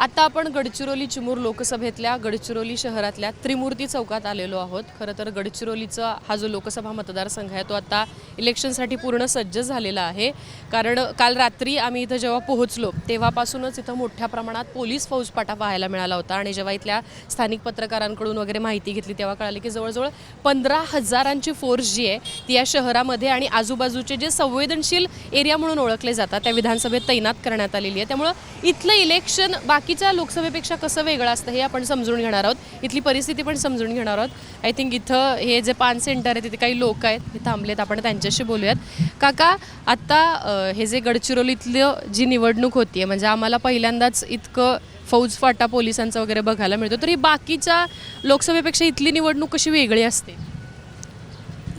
आता आपण गडचिरोली चिमूर लोकसभेतल्या गडचिरोली शहरातल्या त्रिमूर्ती चौकात आलेलो आहोत. खरं तर गडचिरोलीचा हा जो लोकसभा मतदारसंघ आहे तो आता इलेक्शनसाठी पूर्ण सज्ज झालेला आहे. कारण काल रात्री आम्ही इथं जेव्हा पोहोचलो तेव्हापासूनच इथं मोठ्या प्रमाणात पोलीस फौजपाटा पाहायला मिळाला होता. आणि जेव्हा इथल्या स्थानिक पत्रकारांकडून वगैरे माहिती घेतली तेव्हा कळाली की जवळजवळ पंधरा हजारांची फोर्स जी आहे ती या शहरामध्ये आणि आजूबाजूचे जे संवेदनशील एरिया म्हणून ओळखले जातात त्या विधानसभेत तैनात करण्यात आलेली आहे. त्यामुळं इथलं इलेक्शन बाकी बाकीच्या लोकसभेपेक्षा कसं वेगळं असतं हे आपण समजून घेणार आहोत. इथली परिस्थिती पण समजून घेणार आहोत. आय थिंक इथं हे जे पान सेंटर आहे तिथे काही लोक आहेत हे थांबलेत आपण त्यांच्याशी बोलूयात. काका आत्ता हे जे गडचिरोलीतलं जी निवडणूक होती म्हणजे आम्हाला पहिल्यांदाच इतकं फौज फाटा पोलिसांचं वगैरे बघायला मिळतो तरी बाकीच्या लोकसभेपेक्षा इथली निवडणूक कशी वेगळी असते?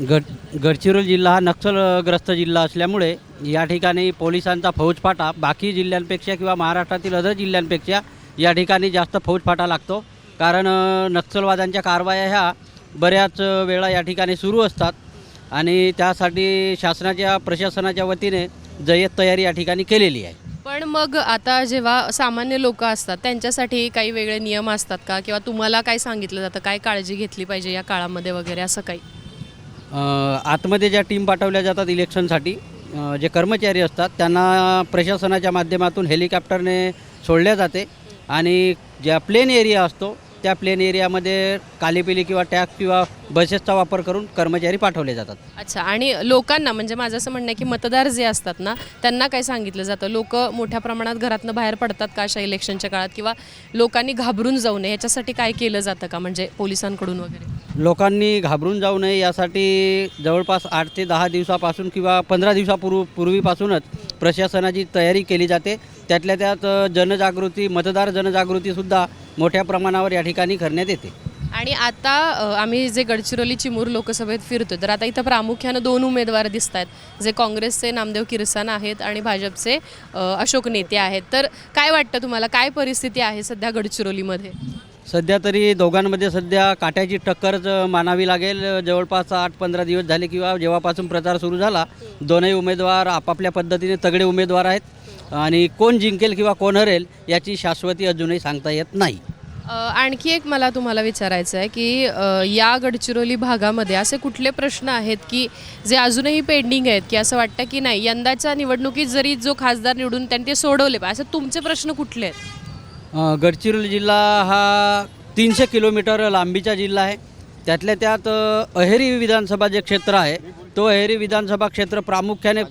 गड गडचिरोली जिल्हा हा नक्षलग्रस्त जिल्हा असल्यामुळे या ठिकाणी पोलिसांचा फौजफाटा बाकी जिल्ह्यांपेक्षा किंवा महाराष्ट्रातील अदर जिल्ह्यांपेक्षा या ठिकाणी जास्त फौजफाटा लागतो. कारण नक्षलवाद्यांच्या कारवाया ह्या बऱ्याच वेळा या ठिकाणी सुरू असतात. आणि त्यासाठी शासनाच्या प्रशासनाच्या वतीने जय्यत तयारी या ठिकाणी केलेली आहे. पण मग आता जेव्हा सामान्य लोक असतात त्यांच्यासाठी काही वेगळे नियम असतात का? किंवा तुम्हाला काय सांगितलं जातं? काय काळजी घेतली पाहिजे या काळामध्ये वगैरे असं काही? आतमध्ये ज्या टीम पाठवल्या जातात इलेक्शनसाठी जे कर्मचारी असतात त्यांना प्रशासनाच्या माध्यमातून हेलिकॉप्टरने सोडल्या जाते. आणि ज्या प्लेन एरिया असतो त्या प्लेन एरियामध्ये कालीपिली किंवा टॅक्स किंवा बसेसचा वापर करून कर्मचारी पाठवले जातात. अच्छा आणि लोकांना म्हणजे माझं असं म्हणणं आहे की मतदार जे असतात ना त्यांना काय सांगितलं जातं? लोक मोठ्या प्रमाणात घरातनं बाहेर पडतात का अशा इलेक्शनच्या काळात? किंवा लोकांनी घाबरून जाऊ नये याच्यासाठी काय केलं जातं का म्हणजे पोलिसांकडून वगैरे? लोकांनी घाबरून जाऊ नये यासाठी जवळपास आठ ते दहा दिवसापासून किंवा पंधरा दिवसापूर्व पूर्वीपासूनच प्रशासनाची तयारी केली जाते. त्यातल्या त्यात जनजागृती मतदार जनजागृतीसुद्धा मोठ्या प्रमाणावर या ठिकाणी करण्यात येते. आणि आता आम्ही जे गडचिरोली चिमूर लोकसभेत फिरतो तर आता इथं प्रामुख्यानं दोन उमेदवार दिसत आहेत. जे काँग्रेसचे नामदेव किरसान आहेत आणि भाजपचे अशोक नेते आहेत. तर काय वाटतं तुम्हाला? काय परिस्थिती आहे सध्या गडचिरोलीमध्ये? सध्या तरी दोघांमध्ये सध्या काट्याची टक्करच मानावी लागेल. जवळपास आठ पंधरा दिवस झाले किंवा जेव्हापासून प्रचार सुरू झाला दोनही उमेदवार आपापल्या पद्धतीने तगडे उमेदवार आहेत. आणि कोण जिंकेल किंवा कोण हरेल याची शाश्वती अजूनही सांगता येत नाही. आणखी एक मला तुम्हाला विचारायचं आहे की या गडचिरोली भागामध्ये असे कुठले प्रश्न आहेत की जे अजूनही पेंडिंग आहेत की असं वाटतं की नाही यंदाच्या निवडणुकीत जरी जो खासदार निवडून त्यांनी ते सोडवले असे तुमचे प्रश्न कुठले आहेत? गडचिरोली जिल्हा हा तीनशे किलोमीटर लांबीचा जिल्हा आहे. त्यातल्या त्यात अहेरी विधानसभा जे क्षेत्र आहे तो अहेरी विधानसभा क्षेत्र प्रामुख्याने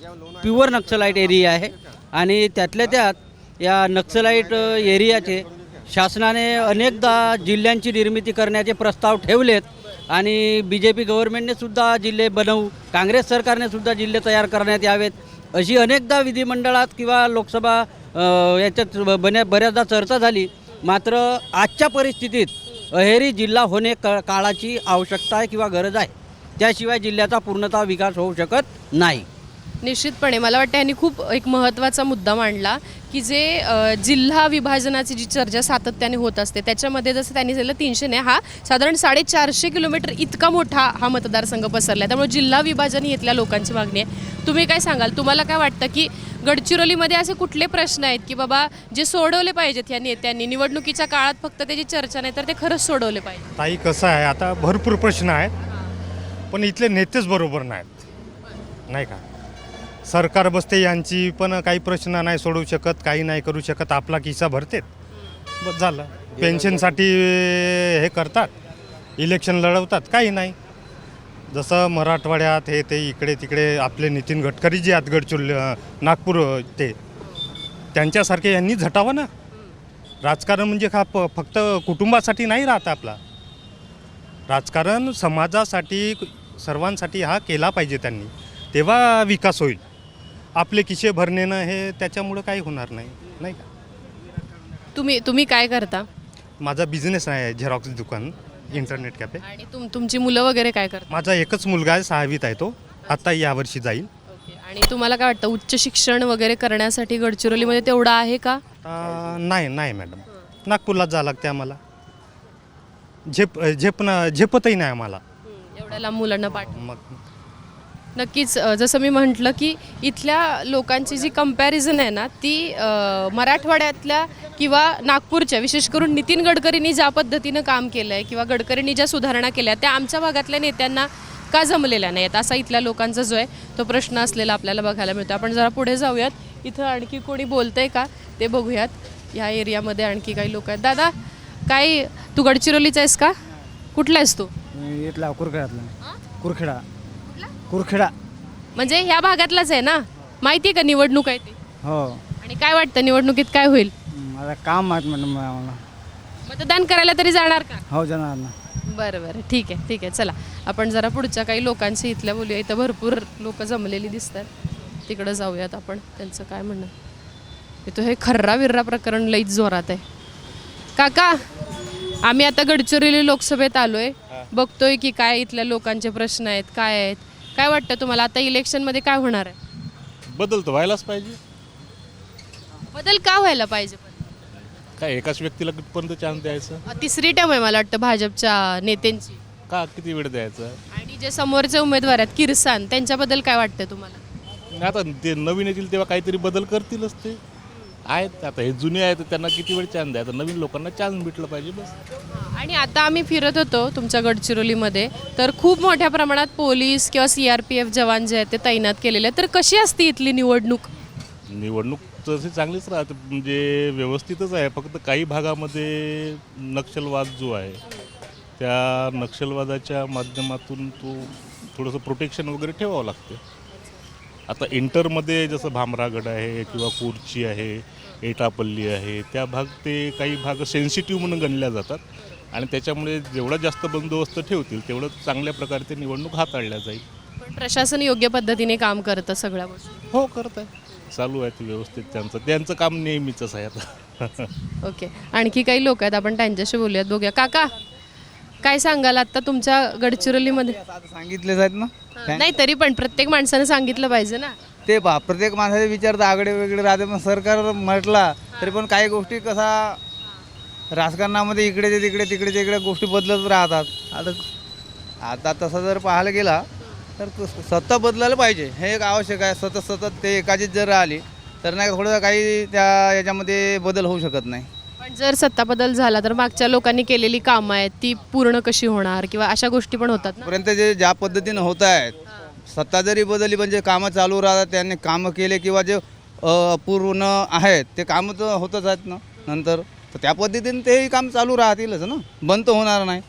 प्युअर नक्सलाईट एरिया आहे. आणि त्यातल्या त्यात या नक्सलाईट एरियाचे शासनाने अनेकदा जिल्ह्यांची निर्मिती करण्याचे प्रस्ताव ठेवलेत. आणि बी जे पी गव्हर्नमेंटनेसुद्धा जिल्हे बनवू काँग्रेस सरकारने सुद्धा जिल्हे तयार करण्यात यावेत. अशी अनेकदा विधिमंडळात किंवा लोकसभा याच्यात बन्या बऱ्याचदा चर्चा झाली. मात्र आजच्या परिस्थितीत अहेरी जिल्हा होणे क काळाची आवश्यकता आहे किंवा गरज आहे. त्याशिवाय जिल्ह्याचा पूर्णतः विकास होऊ शकत नाही. निश्चितपणे. मला वाटतं यांनी खूप एक महत्त्वाचा मुद्दा मांडला की जे जिल्हा विभाजनाची जी चर्चा सातत्याने होत असते त्याच्यामध्ये जसं त्यांनी सांगितलं तीनशे नाही हा साधारण साडेचारशे किलोमीटर इतका मोठा हा मतदारसंघ पसरला आहे त्यामुळे जिल्हा विभाजन ही इथल्या लोकांची मागणी आहे. तुम्ही काय सांगाल? तुम्हाला काय वाटतं की गडचिरोलीमध्ये असे कुठले प्रश्न आहेत की बाबा जे सोडवले पाहिजेत या नेत्यांनी निवडणुकीच्या काळात फक्त त्याची चर्चा नाही तर ते खरंच सोडवले पाहिजे ताई कसं आहे आता भरपूर प्रश्न आहेत पण इथले नेतेच बरोबर नाहीत. नाही का? सरकार बसते यांची पण काही प्रश्न नाही सोडवू शकत काही नाही करू शकत आपला किस्सा भरतेत. बस झालं. पेन्शनसाठी हे करतात. इलेक्शन लढवतात. काही नाही. जसं मराठवाड्यात हे ते इकडे तिकडे आपले नितीन गडकरी जे आहेत गडचुल नागपूर ते त्यांच्यासारखे यांनी झटावं ना? राजकारण म्हणजे का प फक्त कुटुंबासाठी नाही राहत आपला. राजकारण समाजासाठी सर्वांसाठी हा केला पाहिजे त्यांनी. तेव्हा विकास होईल. आपले किशे भरणेनं हे त्याच्यामुळं काही होणार नाही नाही का? तुम्ही तुम्ही काय करता? माझा बिझनेस आहे झेरॉक्स दुकान इंटरनेट कॅफे आणि तुम तुमची मुलं वगैरे काय करतात? माझा एकच मुलगा आहे सहावीत आहे तो. आता यावर्षी जाईल. ओके. आणि तुम्हाला काय वाटतं उच्च शिक्षण वगैरे करण्यासाठी गडचिरोलीमध्ये तेवढं आहे का? आता नाही नाही मॅडम नागपूरलाच जावं लागते आम्हाला. झेप झेपणं झेपतही नाही आम्हाला. एवढ्या लांब मुलांना पाठ मग नक्कीच जसं मी म्हटलं की इथल्या लोकांची जी कंपॅरिझन आहे ना ती मराठवाड्यातल्या किंवा नागपूरच्या विशेष करून नितीन गडकरींनी ज्या पद्धतीनं काम केलं आहे किंवा गडकरींनी ज्या सुधारणा केल्या त्या आमच्या भागातल्या नेत्यांना का जमलेल्या नाहीत? असा इथल्या लोकांचा जो आहे तो प्रश्न असलेला आपल्याला बघायला मिळतो. आपण जरा पुढे जाऊयात. इथं आणखी कोणी बोलतंय का? ते बघूयात. ह्या एरियामध्ये आणखी काही लोक आहेत. दादा काय तू गडचिरोलीचा आहेस का? कुठला आहेस तू? इथला कुरखेडातला. कुरखेडा. कुरखेडा. म्हणजे ह्या भागातलाच आहे ना? माहिती आहे का निवडणूक आहे ती? हो. आणि काय वाटतं निवडणुकीत काय होईल? माझं काम माहीत म्हणलं मला मतदान करायला तरी जाणार का? हो जाणार ना. बरं बरं. ठीक आहे ठीक आहे. चला. आपण जरा पुढच्या काही लोकांशी इथल्या बोलूया. इथं भरपूर लोक जमलेली दिसतात. तिकडं जाऊयात आपण. त्यांचं काय म्हणणं? इथं हे खर्रा विर्रा प्रकरण लईच जोरात आहे. काका आम्ही आता गडचिरोली लोकसभेत आलोय. बघतोय की काय इथल्या लोकांचे प्रश्न आहेत काय आहेत. काय वाटतं तुम्हाला? आता इलेक्शनमध्ये काय होणार आहे? बदल तर व्हायलाच पाहिजे. बदल का व्हायला पाहिजे? पण? काय एकाच व्यक्तीला कितपर्यंत चान्स द्यायचं? तिसरी टर्म आहे मला वाटतं भाजपच्या नेत्यांची. का किती वेळ द्यायचा? आणि जे समोरचे उमेदवार आहेत किरसान त्यांच्याबद्दल काय वाटतं तुम्हाला? आता ते नवीन येतील तेव्हा काहीतरी बदल करतीलच ते. आहेत आता हे जुने आहेत त्यांना किती वेळ चान्स द्यायचा? नवीन लोकांना चान्स भेटलं पाहिजे बस. आणि आता आम्ही फिरत होतो तुमच्या गडचिरोलीमध्ये. तर खूप मोठ्या प्रमाणात पोलीस किंवा सी आर पी एफ जवान जे आहेत ते तैनात केलेले आहेत. तर कशी असते इथली निवडणूक? निवडणूक तशी चांगलीच राहते म्हणजे व्यवस्थितच आहे. फक्त काही भागामध्ये नक्षलवाद जो आहे त्या नक्षलवादाच्या माध्यमातून तो थोडंसं प्रोटेक्शन वगैरे ठेवावं लागते. आता इंटरमध्ये जसं भामरागड आहे किंवा कुर्ची आहे एटापल्ली आहे त्या भाग ते काही भाग सेन्सिटिव्ह म्हणून गणल्या जातात. आणि त्याच्यामुळे जेवढा जास्त बंदोबस्त ठेवतील तेवढं चांगल्या प्रकारे ते निवडणूक हाताळल्या जाईल. पण प्रशासन योग्य पद्धतीने काम करतं सगळ्या गोष्टी? हो करत आहे. चालू आहे ते व्यवस्थित त्यांचं. त्यांचं काम नेहमीचंच आहे आता. ओके. आणखी काही लोक आहेत आपण त्यांच्याशी बोलूयात. बघूया. काका! काय सांगाल आता तुमच्या गडचिरोलीमध्ये? आता सांगितलेच आहेत ना. नाही तरी पण प्रत्येक माणसानं सांगितलं पाहिजे ना. ते पहा प्रत्येक माणसाचे विचार तर आगळे वेगळे राहते पण सरकार म्हटला तरी पण काही गोष्टी कसा राजकारणामध्ये इकडे तिकडे तिकडे तिकडे गोष्टी बदलत राहतात. आता आता तसं जर पाहायला गेला तर क- सत्ता बदलायला पाहिजे. हे एक आवश्यक आहे. सतत सतत ते एकाचीच जर राहिली तर नाही थोडं काही त्या याच्यामध्ये बदल होऊ शकत नाही. जर सत्ता बदल झाला तर मागच्या लोकांनी केलेली कामं आहेत ती पूर्ण कशी होणार किंवा अशा गोष्टी पण होतात ना? पर्यंत जे ज्या पद्धतीनं होत आहेत सत्ता जरी बदलली पण जे कामं चालू राहतात त्यांनी कामं केले किंवा जे पूर्ण आहेत ते कामं तर होतच आहेत ना नंतर. तर त्या पद्धतीने तेही काम चालू राहतीलच ना? बंद होणार नाही.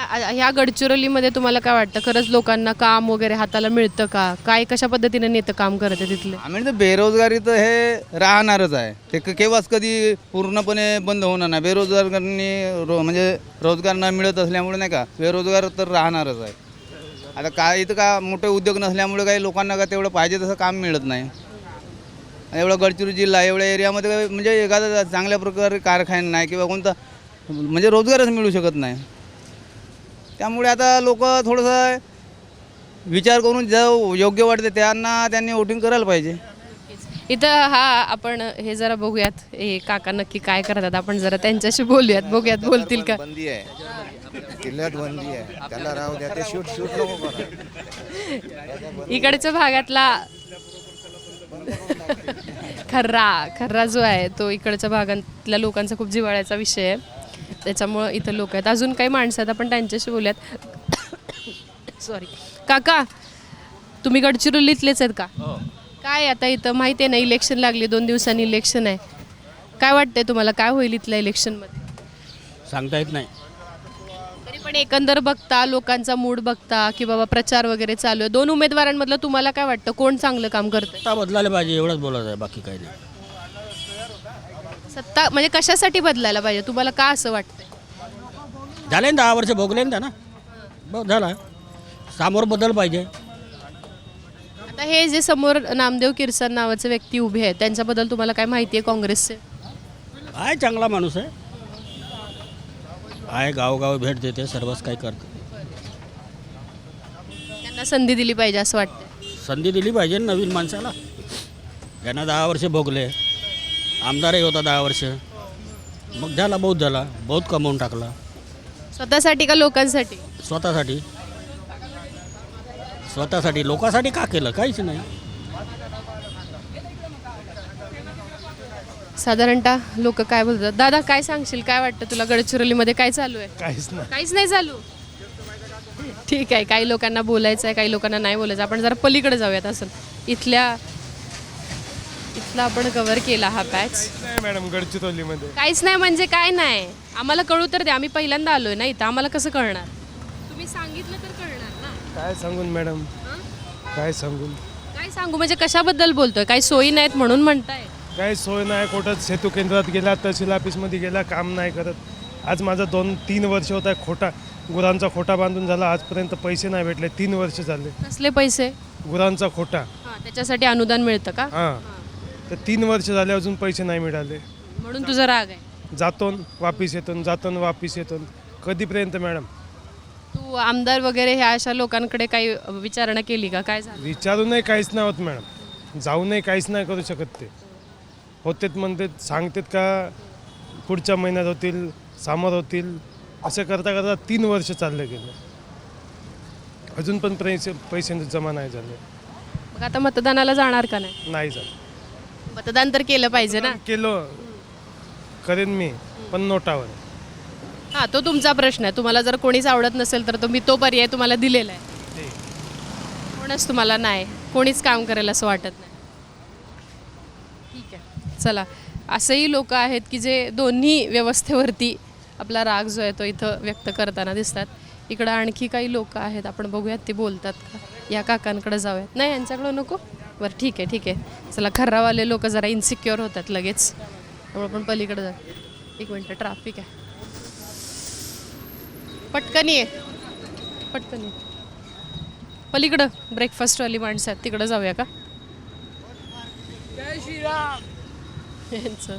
आ- ह्या गडचिरोलीमध्ये तुम्हाला काय वाटतं? खरंच लोकांना काम वगैरे हाताला मिळतं का? काय कशा पद्धतीने नेतं काम करते तिथले? आम्ही तर बेरोजगारी तर हे राहणारच आहे. ते क- केव्हाच कधी पूर्णपणे बंद होणार नाही. बेरोजगारांनी रो म्हणजे रोजगार न मिळत असल्यामुळे नाही का बेरोजगार तर राहणारच आहे. आता काय इथं का मोठे उद्योग नसल्यामुळे काही लोकांना का तेवढं पाहिजे तसं काम मिळत नाही. एवढा गडचिरोली जिल्हा एवढ्या एरियामध्ये काही म्हणजे एखादा चांगल्या प्रकारे कारखाना नाही किंवा कोणता म्हणजे रोजगारच मिळू शकत नाही. त्यामुळे आता लोक थोडंसं विचार करून जो योग्य वाटते त्यांना त्यांनी वोटिंग करायला पाहिजे. इथं हा आपण हे जरा बघूयात. हे काका नक्की काय करतात? आपण जरा त्यांच्याशी बोलूयात. बघूयात बोलतील का? बंदी आहे. किल्ल्यात बंदी आहे. त्याला राहू द्या. ते शूट शूट नको करा. इकडच्या भागातला खर्रा खर्रा जो आहे तो इकडच्या भागातल्या लोकांचा खूप जिव्हाळ्याचा विषय आहे. त्याच्यामुळं इथं लोक आहेत. अजून काही माणसं आहेत आपण त्यांच्याशी बोलूयात. सॉरी काका तुम्ही गडचिरोलीतलेच आहेत का? काय आता इथं माहिती आहे ना इलेक्शन लागली दोन दिवसांनी इलेक्शन आहे. काय वाटतंय तुम्हाला? काय होईल इथल्या इलेक्शनमध्ये सांगता येत नाही. तरी पण एकंदर बघता लोकांचा मूड बघता की बाबा प्रचार वगैरे चालू आहे. दोन उमेदवारांमधलं तुम्हाला काय वाटतं? कोण चांगलं काम सत्ता बदलायला पाहिजे एवढंच बोलत आहे बाकी काही नाही. सत्ता म्हणजे कशासाठी बदलायला पाहिजे? तुम्हाला का असं वाटतंय? झाले ना दहा वर्ष भोगले ना त्यांना. बघ झाला. समोर बदल पाहिजे. आता हे जे समोर नामदेव किरसन नावाचे व्यक्ती उभे आहेत त्यांच्याबद्दल तुम्हाला काय माहिती आहे काँग्रेसचे? आहे चांगला माणूस आहे. आहे गावगाव भेट देते सर्वच काही करते. त्यांना संधी दिली पाहिजे असं वाटतं संधी दिली पाहिजे ना नवीन माणसाला. त्यांना दहा वर्ष भोगले. आमदारही होता दहा वर्ष. मग झाला बहुत झाला. बहुत कमवून टाकला. स्वतःसाठी का लोकांसाठी? स्वतःसाठी. स्वतःसाठी. लोकांसाठी का केलं? काहीच नाही. साधारणतः लोक काय बोलतात? दादा काय सांगशील? काय वाटतं तुला गडचिरोलीमध्ये? काय चालू आहे? काहीच नाही. काहीच नाही चालू? ठीक आहे. काही लोकांना बोलायचं आहे काही लोकांना नाही बोलायचं आपण जरा पलीकडे जाऊयात असं. इथल्या इथला आपण कव्हर केला हा पॅच नाही मॅडम गडचिरोलीमध्ये. काहीच नाही म्हणजे काय नाही. आम्हाला कळू तर द्या आम्ही पहिल्यांदा आलोय ना इथं. आम्हाला कसं कळणार? तुम्ही सांगितलं तर कळणार ना. काय सांगून मॅडम? काय सांगून? काय सांगू? म्हणजे कशाबद्दल बोलतोय? काही सोयी नाहीत म्हणून म्हणताय. काय सोय नाही कुठं सेतू केंद्रात गेला तहसील ऑफिसमध्ये गेला काम नाही करत. आज माझा दोन तीन वर्ष होत आहे खोटा. गुरांचा खोटा बांधून झाला. आजपर्यंत पैसे नाही भेटले. तीन वर्ष झाले. कसले पैसे? गुरांचा खोटा. हा त्याच्यासाठी अनुदान मिळतं का? हां. तर तीन वर्ष झाले अजून पैसे नाही मिळाले. म्हणून तुझा राग आहे. जातो वापिस येतो जातो वापिस येतो. कधीपर्यंत मॅडम? तू आमदार वगैरे ह्या अशा लोकांकडे काही विचारणा केली का? काय झालं? विचारूनही काहीच नाही होत मॅडम. जाऊनही काहीच नाही करू शकत ते. होतेत म्हणतात सांगतात का पुढच्या महिन्यात होतील सामोर होतील? असं करता करता तीन वर्ष चालले गेले. अजून पण पैसे पैसे जमा नाही झाले. मग आता मतदानाला जाणार का नाही? नाही झालं मतदान तर केलं पाहिजे ना? केलं. करेन मी पण नोटावर. हा तो तुमचा प्रश्न आहे. तुम्हाला जर कोणीच आवडत नसेल तर तुम्ही तो पर्याय तुम्हाला दिलेला आहे. कोणच तुम्हाला नाही. कोणीच काम करेल असं वाटत नाही. ठीक आहे. चला. असेही लोक आहेत की जे दोन्ही व्यवस्थेवरती आपला राग जो आहे तो इथं व्यक्त करताना दिसतात. इकडं आणखी काही लोक आहेत. आपण बघूयात ते बोलतात का? या काकांकडे जाऊयात. नाही यांच्याकडं नको? बरं ठीक आहे ठीक आहे. चला खर्रावाले लोक जरा इन्सिक्युअर होतात लगेच. त्यामुळे आपण पलीकडे जाऊ. एक मिनटं ट्रॅफिक आहे. पटकन ये. पटकन ये. पलीकडं ब्रेकफास्टवाली माणसं आहेत. तिकडं जाऊया का? यांचं.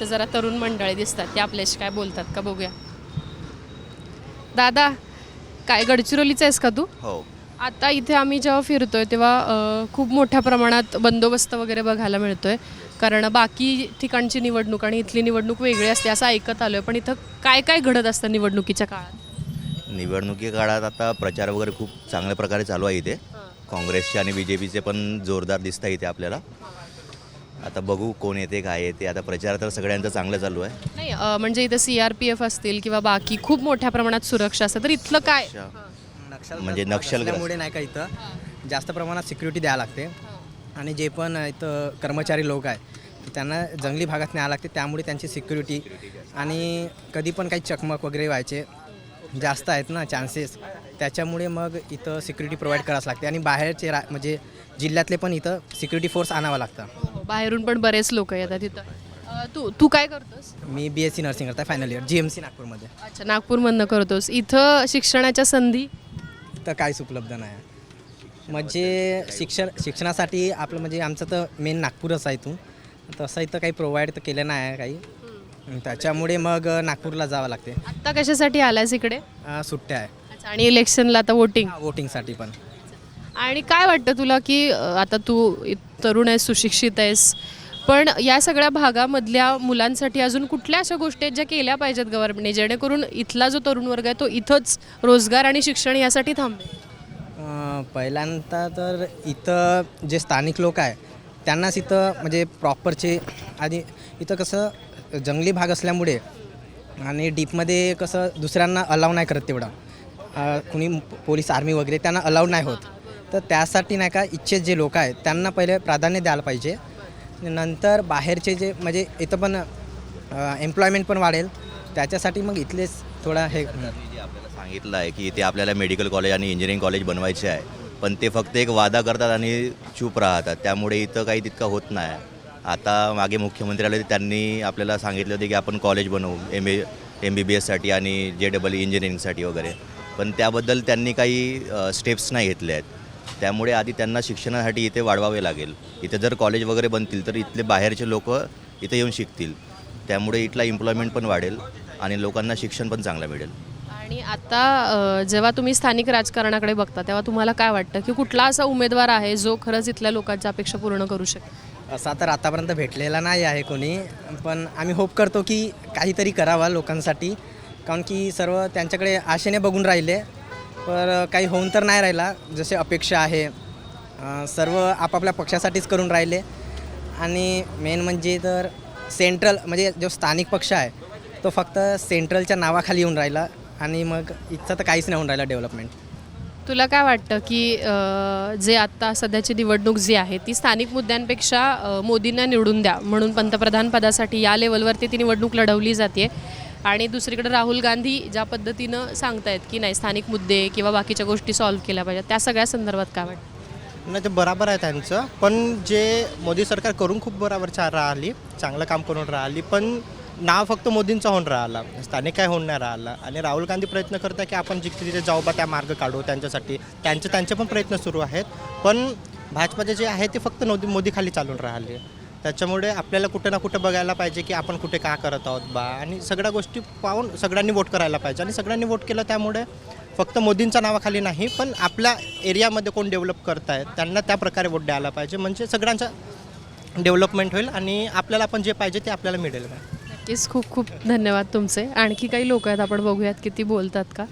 तर जरा तरुण मंडळी दिसतात. ते आपल्याशी काय बोलतात का बघूया. दादा काय गडचिरोलीचा आहेस का तू? हो. आता इथे आम्ही जेव्हा फिरतोय तेव्हा अ, खूप मोठ्या प्रमाणात बंदोबस्त वगैरे बघायला मिळतोय. कारण बाकी ठिकाणची निवडणूक आणि इथली निवडणूक वेगळी असते असं ऐकत आलोय. पण इथं काय काय घडत असतं निवडणुकीच्या काळात? निवडणुकी काळात आता प्रचार वगैरे खूप चांगल्या प्रकारे चालू आहे इथे. काँग्रेसचे आणि बी जे पीचे पण जोरदार दिसत आहे इथे आपल्याला. आता बघू कोण येते काय येते. आता प्रचार तर सगळ्यांचा चांगला चालू आहे. नाही अ, म्हणजे इथं सी आर पी एफ असतील किंवा बाकी खूप मोठ्या प्रमाणात सुरक्षा असते तर इथलं काय? म्हणजे असल्यामुळे नाही का इथं जास्त प्रमाणात सिक्युरिटी द्यावं लागते. आणि जे पण इथं कर्मचारी लोक आहेत त्यांना जंगली भागात न्यावं लागते. त्यामुळे त्यांची सिक्युरिटी आणि कधी पण काही चकमक वगैरे व्हायचे जास्त आहेत ना चान्सेस त्याच्यामुळे मग इथं सिक्युरिटी प्रोव्हाइड करावंच लागते. आणि बाहेरचे रा म्हणजे जिल्ह्यातले पण इथं सिक्युरिटी फोर्स आणावा लागतं. बाहेरून पण बरेच लोक येतात इथं. तू तू काय करतोस? मी बी एस सी नर्सिंग करता final year G M C नागपूरमध्ये. अच्छा नागपूरमधनं करतोस. इथं शिक्षणाच्या संधी तर काहीच उपलब्ध नाही म्हणजे शिक्षण शिक्षणासाठी आपलं म्हणजे आमचं तर मेन नागपूरच आहे इथून. तसं इथं काही प्रोव्हाइड तर केलं नाही आहे काही. त्याच्यामुळे मग नागपूरला जावं लागते. आत्ता कशासाठी आलायस इकडे? अं, सुट्ट्या आहे. अच्छा आणि इलेक्शनला आता वोटिंग वोटिंगसाठी पण. आणि काय वाटतं तुला की अ, आता तू इ- तरुण आहेस सुशिक्षित आहेस पण या सगळ्या भागामधल्या मुलांसाठी अजून कुठल्या अशा गोष्टी आहेत ज्या केल्या पाहिजेत गव्हर्नमेंटने जेणेकरून इथला जो तरुण वर्ग आहे तो इथंच रोजगार आणि शिक्षण यासाठी थांबेल? पहिल्यांदा तर इथं जे स्थानिक लोक आहे त्यांनाच इथं म्हणजे प्रॉपरचे आणि इथं कसं जंगली भाग असल्यामुळे आणि डीपमध्ये कसं दुसऱ्यांना अलाव नाही करत तेवढा. कुणी पोलीस आर्मी वगैरे त्यांना अलाव नाही होत. तर त्यासाठी नाही का इच्छित जे लोक आहेत त्यांना पहिले प्राधान्य द्यायला पाहिजे. नंतर बाहेरचे जे म्हणजे इथं पण एम्प्लॉयमेंट पण वाढेल. त्याच्यासाठी मग इथलेच थोडा हे जे आपल्याला सांगितलं आहे की इथे आपल्याला मेडिकल कॉलेज आणि इंजिनिअरिंग कॉलेज बनवायचे आहे. पण ते फक्त एक वादा करतात आणि चूप राहतात. त्यामुळे इथं काही तितकं होत नाही. आता मागे मुख्यमंत्री आले त्यांनी आपल्याला सांगितलं होते की आपण कॉलेज बनवू एम ए एम बी बी एससाठी आणि जे डबल इंजिनिअरिंगसाठी वगैरे. पण त्याबद्दल त्यांनी काही स्टेप्स नाही घेतले आहेत. त्यामुळे आधी त्यांना शिक्षणासाठी इथे वाढवावे लागेल. इथे जर कॉलेज वगैरे बनतील तर इथले बाहेरचे लोक इथे येऊन शिकतील. त्यामुळे इथला एम्प्लॉयमेंट पण वाढेल आणि लोकांना शिक्षण पण चांगलं मिळेल. आणि आता जेव्हा तुम्ही स्थानिक राजकारणाकडे बघता तेव्हा तुम्हाला काय वाटतं की कुठला असा उमेदवार आहे जो खरंच इथल्या लोकांच्या अपेक्षा पूर्ण करू शकेल? असा तर आतापर्यंत भेटलेला नाही आहे कोणी पण आम्ही होप करतो की काहीतरी करावा लोकांसाठी. कारण की सर्व त्यांच्याकडे आशेने बघून राहिले. पर काही होऊन तर नाही राहिला. जसे अपेक्षा आहे सर्व आपापल्या पक्षासाठीच करून राहिले. आणि मेन म्हणजे तर सेंट्रल म्हणजे जो स्थानिक पक्ष आहे तो फक्त सेंट्रलच्या नावाखाली येऊन राहिला. आणि मग इथं तर काहीच नाही होऊन राहिलं डेव्हलपमेंट तुला काय वाटतं की जे आत्ता सध्याची निवडणूक जी आहे ती स्थानिक मुद्द्यांपेक्षा मोदींना निवडून द्या. म्हणून पंतप्रधान पदासाठी या लेवलवरती ती निवडणूक लढवली जाते. आणि दुसरीकडे राहुल गांधी ज्या पद्धतीनं सांगतायत की नाही स्थानिक मुद्दे किंवा बाकीच्या गोष्टी सॉल्व्ह केल्या पाहिजेत त्या सगळ्या संदर्भात काय वाटतं? नाही ते बराबर आहे त्यांचं. पण जे मोदी सरकार करून खूप बराबर छान राहिली चांगलं काम करून राहिली पण नाव फक्त मोदींचा होऊन राहिला. स्थानिक काय होऊन नाही राहिला. आणि राहुल गांधी प्रयत्न करतात की आपण जिथे तिथे जाऊ बा त्या मार्ग काढू त्यांच्यासाठी. त्यांचे त्यांचे पण प्रयत्न सुरू आहेत. पण भाजपाचे जे आहे ते फक्त मोदी मोदीखाली चालून राहिले. त्याच्यामुळे आपल्याला कुठे ना कुठे बघायला पाहिजे की आपण कुठे का करत आहोत बा. आणि सगळ्या गोष्टी पाहून सगळ्यांनी वोट करायला पाहिजे. आणि सगळ्यांनी वोट केलं त्यामुळे फक्त मोदींच्या नावाखाली नाही पण आपल्या एरियामध्ये कोण डेव्हलप करतायत त्यांना त्या प्रकारे वोट द्यायला पाहिजे. म्हणजे सगळ्यांचं डेव्हलपमेंट होईल आणि आपल्याला पण जे पाहिजे ते आपल्याला मिळेल नक्कीच. खूप खूप धन्यवाद तुमचे. आणखी काही लोक आहेत आपण बघूयात किती बोलतात का.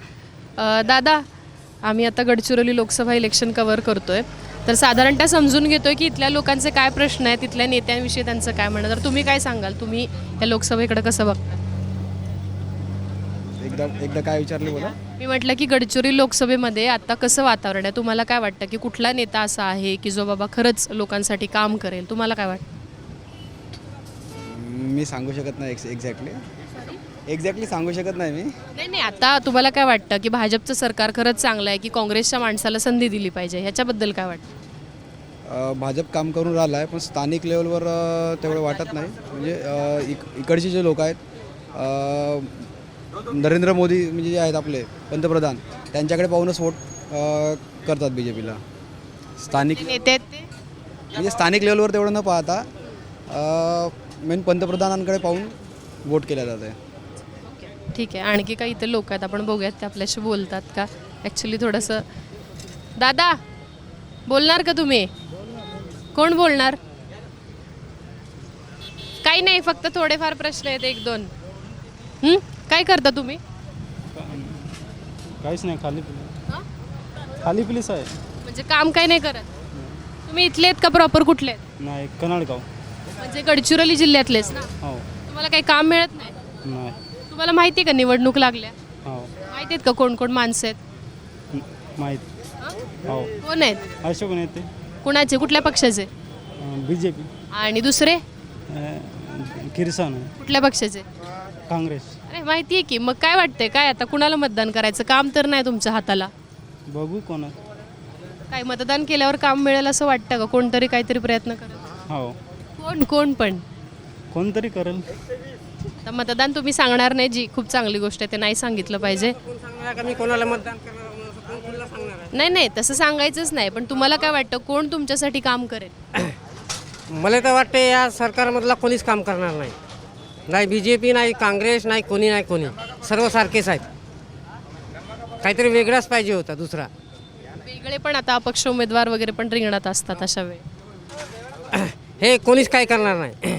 दादा आम्ही आता गडचिरोली लोकसभा इलेक्शन कव्हर आहे तर साधारणतः समजून घेतोय की इथल्या लोकांचे काय प्रश्न आहेत तिथल्या नेत्यांविषयी त्यांचं काय म्हणणं तर तुम्ही काय सांगाल? तुम्ही या लोकसभेकडे कसं बघता? एकदा एकदा काय विचारले बोला. मी म्हटलं की गडचिरोली लोकसभेमध्ये आता कसं वातावरण आहे? तुम्हाला काय वाटतं की कुठला नेता असा आहे की जो बाबा खरंच लोकांसाठी काम करेल? तुम्हाला काय वाटतं? मी सांगू शकत नाही एक्झॅक्टली एक्झॅक्टली सांगू शकत नाही मी. नाही नाही आता तुम्हाला काय वाटतं की भाजपचं सरकार खरंच चांगलं आहे की काँग्रेसच्या माणसाला संधी दिली पाहिजे? ह्याच्याबद्दल काय वाटतं? भाजप काम करून राहिलं आहे पण स्थानिक लेवलवर तेवढं वाटत नाही. म्हणजे इक इकडचे जे लोक आहेत नरेंद्र मोदी म्हणजे जे आहेत आपले पंतप्रधान त्यांच्याकडे पाहूनच वोट करतात बी जे पीला स्थानिक नेते म्हणजे स्थानिक लेवलवर तेवढं न पाहता मेन पंतप्रधानांकडे पाहून वोट केल्या जात आहे. ठीक आहे. आणखी काही इथे लोक आहेत आपण बघूयात ते आपल्याशी बोलतात का? ॲक्च्युली थोडंसं दादा बोलणार का तुम्ही? कोण बोलणार? काही नाही फक्त थोडेफार प्रश्न आहेत एक दोन. हं? काय करता तुम्ही? काहीच नाही खाली हं? खाली पोलीस आहे म्हणजे काम काय नाही करत? तुम्ही इथले आहेत का प्रॉपर कुठले आहेत? नाही कनाडगाव म्हणजे गडचिरोली जिल्ह्यातलेच ना? हो. तुम्हाला काही काम मिळत नाही? नाही. तुम्हाला माहिती आहे का निवडणूक लागल्या? हो. माहिती आहेत का कोण कोण माणसं आहेत? माहीत. हं? हो. कोण आहेत? अशोक नेते कुणाचे? कुठल्या पक्षाचे? बी जे पी आणि दुसरे? किरसान कुठल्या पक्षाचे? काँग्रेस. अरे माहिती आहे की. मग काय वाटतंय? काय आता कुणाला मतदान करायचं? काम तर नाही तुमच्या हाताला. बघू कोण काय मतदान केल्यावर काम मिळेल असं वाटतं का? कोणतरी काहीतरी प्रयत्न करत हो. कोण कोण पण? कोणतरी करेल. आता मतदान तुम्ही सांगणार नाही जी. खूप चांगली गोष्ट आहे. ते नाही सांगितलं पाहिजे. मी कोणाला मतदान नाही नाही तसं सांगायचंच नाही पण तुम्हाला काय वाटतं कोण तुमच्यासाठी काम करेल? मला तर वाटते या सरकारमधला कोणीच काम करणार नाही. नाही बी जे पी नाही काँग्रेस नाही कोणी नाही कोणी. सर्व सारखेच आहेत. काहीतरी वेगळाच पाहिजे होता दुसरा. वेगळे पण आता अपक्ष उमेदवार वगैरे पण रिंगणात असतात अशा वेळी. हे कोणीच काय करणार नाही.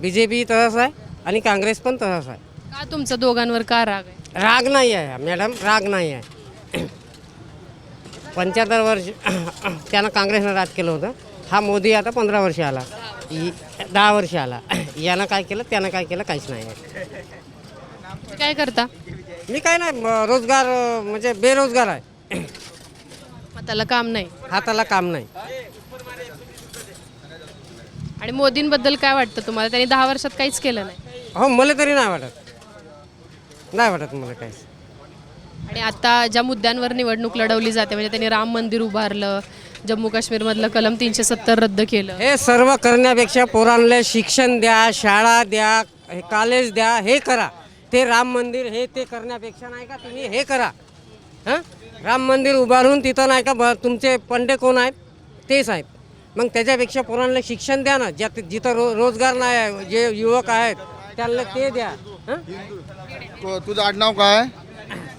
बी जे पी तसंच आहे आणि काँग्रेस पण तसंच आहे. का तुमचा दोघांवर का राग आहे? राग नाही आहे मॅडम राग नाही आहे. पंच्याहत्तर वर्ष त्यानं काँग्रेसनं राज केलं होतं. हा मोदी आता पंधरा वर्ष आला. दहा वर्ष आला. यानं काय केलं त्यानं काय केलं काहीच नाही. काय करता? मी काय नाही ब- रोजगार अं, म्हणजे बेरोजगार आहे. हाताला काम नाही? हाताला काम नाही. आणि मोदींबद्दल काय वाटतं तुम्हाला? त्यांनी दहा वर्षात काहीच केलं नाही. हो मला तरी नाही वाटत. नाही वाटत मला काहीच. आणि आता ज्या मुद्द्यांवर निवडणूक लढवली जाते म्हणजे त्यांनी राम मंदिर उभारलं जम्मू काश्मीरमधलं कलम तीनशे सत्तर रद्द केलं. हे सर्व करण्यापेक्षा पोरांना शिक्षण द्या शाळा द्या हे कॉलेज द्या हे करा. ते राम मंदिर हे ते करण्यापेक्षा नाही का तुम्ही हे करा. हां? राम मंदिर उभारून तिथं नाही का ब तुमचे पंडे कोण आहेत? तेच आहेत मग त्याच्यापेक्षा पोरांना शिक्षण द्या ना. ज्या जिथं रो रोजगार नाही आहे जे युवक आहेत त्यांना ते द्या. हं? तुझं आडनाव काय?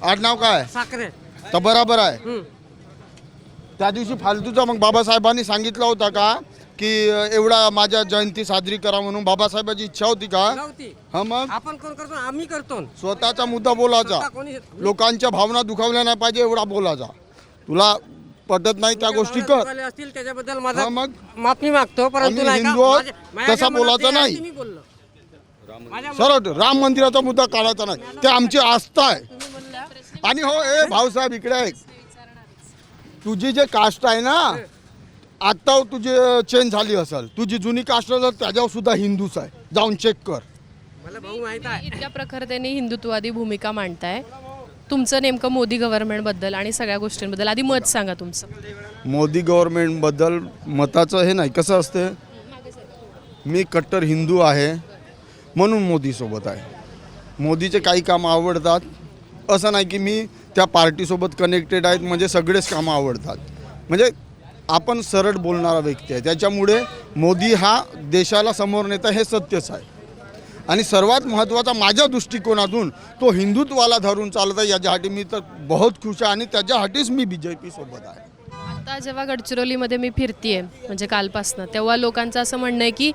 आडनाव काय? साखरे. तर बराबर आहे. त्या दिवशी फालतूचा मग बाबासाहेबांनी सांगितलं होतं का की एवढा माझ्या जयंती साजरी करा म्हणून बाबासाहेबांची इच्छा होती का? हा मग? आपण कोण करतो? आम्ही करतो. स्वतःचा मुद्दा बोलायचा. लोकांच्या भावना दुखावल्या नाही पाहिजे एवढा बोलायचा. तुला पटत नाही त्या गोष्टी कर असतील त्याच्याबद्दल हा मग? माफी मागतो आम्ही हिंदू आहोत तसा बोलायचा नाही. सरळ राम मंदिराचा मुद्दा काढायचा नाही. ते आमची आस्था आहे. आणि हो ए भाऊसाहेब इकडे आहे तुझी जे कास्ट आहे ना आता तुझी चेंज झाली असेल. तुझी जुनी कास्ट असेल त्याच्यावर सुद्धा हिंदूच आहे. जाऊन चेक कर. मला भाऊ माहीत आहे. इतक्या प्रखरतेने हिंदुत्ववादी भूमिका मांडताय. तुमचं नेमकं मोदी गव्हर्नमेंटबद्दल आणि सगळ्या गोष्टींबद्दल आधी मत सांगा तुमचं. मोदी गव्हर्नमेंटबद्दल मताचं हे नाही. कसं असते? मी कट्टर हिंदू आहे म्हणून मोदीसोबत आहे. मोदीचे काही कामं आवडतात असं नाही की मी त्या पार्टीसोबत कनेक्टेड आहेत म्हणजे सगळेच कामं आवडतात. म्हणजे आपण सरळ बोलणारा व्यक्ती आहे. त्याच्यामुळे मोदी हा देशाला समोर नेता हे सत्यच आहे. आणि सर्वात महत्त्वाचा माझ्या दृष्टिकोनातून तो हिंदुत्वाला धरून चालत आहे याच्यासाठी मी तर बहुत खुश आहे आणि त्याच्यासाठीच मी बी जे पी सोबत आहे. आता जेव्हा गडचिरोलीमध्ये मी फिरतीये म्हणजे कालपासनं तेव्हा लोकांचं असं म्हणणं आहे की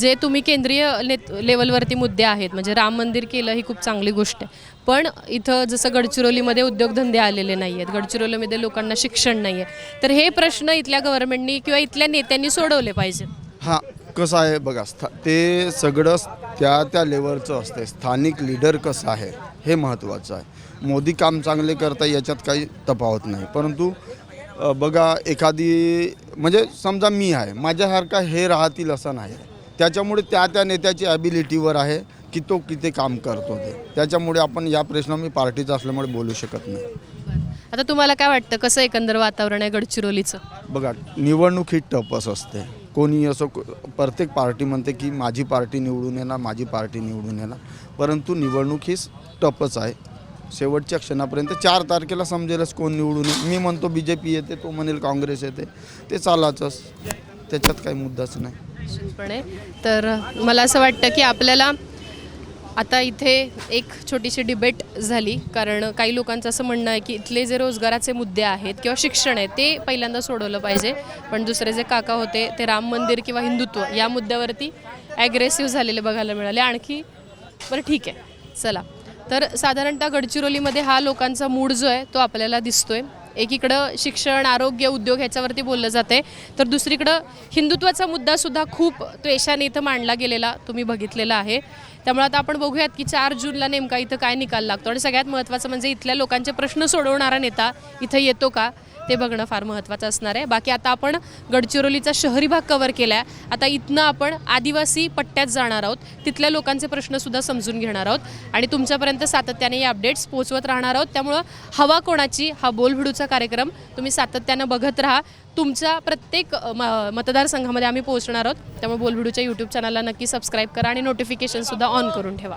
जे तुम्ही केंद्रीय नेत लेवलवरती मुद्दे आहेत म्हणजे राम मंदिर केलं ही खूप चांगली गोष्ट आहे. पण इथं जसं गडचिरोलीमध्ये उद्योगधंदे आलेले नाही आहेत गडचिरोलीमध्ये लोकांना शिक्षण नाही आहे तर हे प्रश्न इथल्या गव्हर्नमेंटनी किंवा इथल्या नेत्यांनी सोडवले पाहिजेत. हां कसं आहे बघा ते सगळं त्या त्या लेवलचं असते स्थानिक लीडर कसं आहे हे महत्त्वाचं आहे. मोदी काम चांगले करता याच्यात काही तफावत नाही. परंतु बघा एखादी म्हणजे समजा मी आहे माझ्यासारखा हे राहतील असं नाही. त्याच्यामुळे त्या त्या नेत्याची ॲबिलिटीवर आहे की तो किती काम करतो ते. त्याच्यामुळे आपण या प्रश्न मी पार्टीचा असल्यामुळे बोलू शकत नाही. आता तुम्हाला काय वाटतं कसं एकंदर वातावरण आहे गडचिरोलीचं? बघा निवडणूक ही टपच असते. कोणी असं प्रत्येक पार्टी म्हणते की माझी पार्टी निवडून येणार माझी पार्टी निवडून येणार. परंतु निवडणूक ही टपच आहे. शेवटच्या क्षणापर्यंत चार तारखेला समजेलच कोण निवडून येईल. मी म्हणतो बी जे पी येते तो म्हणेल काँग्रेस येते. ते चालायचंच त्याच्यात काही मुद्दाच नाही. निश्चितपणे. तर मला असं वाटतं की आपल्याला आता इथे एक छोटीशी डिबेट झाली कारण काही लोकांचं असं म्हणणं आहे की इथले जे रोजगाराचे मुद्दे आहेत किंवा शिक्षण आहे ते पहिल्यांदा सोडवलं पाहिजे. पण दुसरे जे काका होते ते राम मंदिर किंवा हिंदुत्व या मुद्द्यावरती ॲग्रेसिव्ह झालेले बघायला मिळाले. आणखी बरं ठीक आहे चला. तर साधारणतः गडचिरोलीमध्ये हा लोकांचा मूड जो आहे तो आपल्याला दिसतोय. एकीकडं शिक्षण आरोग्य उद्योग ह्याच्यावरती बोललं जाते तर दुसरीकडं हिंदुत्वाचा मुद्दासुद्धा खूप त्वेषाने इथं मांडला गेलेला तुम्ही बघितलेला आहे. त्यामुळे आता आपण बघूयात की चार जूनला नेमका इथं काय निकाल लागतो. आणि सगळ्यात महत्त्वाचं म्हणजे इथल्या लोकांचे प्रश्न सोडवणारा नेता इथं येतो का? ते बघणं फार महत्त्वाचं असणार आहे. बाकी आता आपण गडचिरोलीचा शहरी भाग कवर केला आहे आता इथनं आपण आदिवासी पट्ट्यात जाणार आहोत. तिथल्या लोकांचे प्रश्नसुद्धा समजून घेणार आहोत. आणि तुमच्यापर्यंत सातत्याने या अपडेट्स पोहोचवत राहणार आहोत. त्यामुळं हवा कोणाची? हा बोलभिडूचा कार्यक्रम तुम्ही सातत्यानं बघत राहा. तुमच्या प्रत्येक म मतदारसंघामध्ये आम्ही पोहोचणार आहोत. त्यामुळे बोलबिडूच्या यूट्यूब चॅनलला नक्की सबस्क्राईब करा आणि नोटिफिकेशनसुद्धा ऑन करून ठेवा.